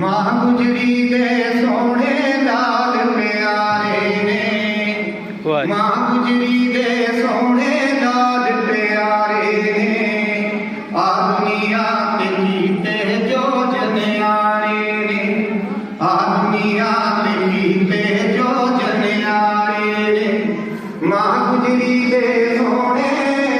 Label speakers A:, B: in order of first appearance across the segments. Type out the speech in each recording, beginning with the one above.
A: ਮਾਂ ਗੁਜਰੀ ਦੇ ਸੋਹਣੇ ਲਾਲ ਪਿਆਰੇ ਨੇ। ਮਾਂ ਗੁਜਰੀ ਦੇ ਸੋਹਣੇ ਲਾਲ ਪਿਆਰੇ ਨੇ ਆ ਦੁਨੀਆ ਤੇ ਕੀਤੇ ਜੋ ਜਨਿਆਰੇ ਨੇ ਆ ਦੁਨੀਆ ਤੇ ਕੀਤੇ ਜੋ ਜਨਿਆਰੇ ਨੇ ਮਾਂ ਗੁਜਰੀ ਦੇ ਸੋਹਣੇ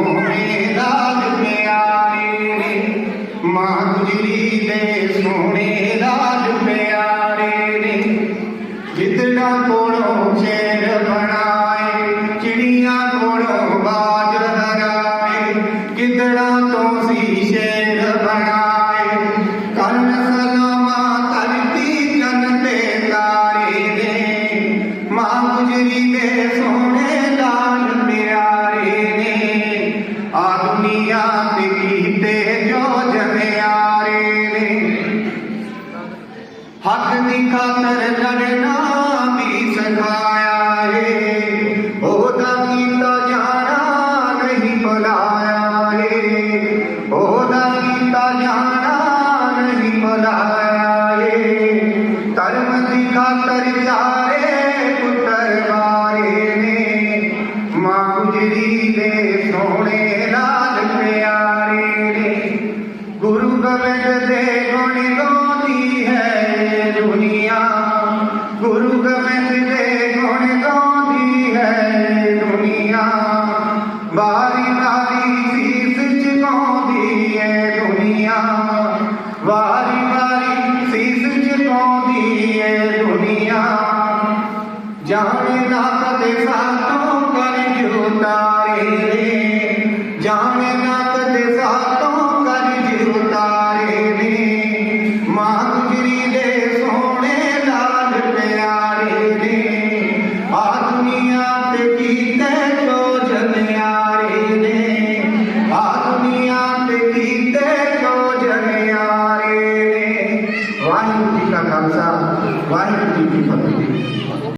A: ਹਰਾਏ ਕਿਦੜਾ ਤੋਂ ਸੀ ਸ਼ੇਰ ਬਣਾਏ ਕੰਨ ਸਲਾਮਾ ਧਰਤੀ ਚੰਨ ਤੇ ਤਾਰੇ ਨੇ। ਮਾਂ ਗੁਜਰੀ ਦੇ ਸੋਹਣੇ ਲਾਲ ਪਿਆਰੇ ਨੇ। ਆ ਦੁਨੀਆ ਤੇ ਕੀਤੇ ਜੋ ਜਨਿਆਰੇ ਨੇ। ਹੱਕ ਦੀ ਖਾਤਰ ਲੜਨਾ Why?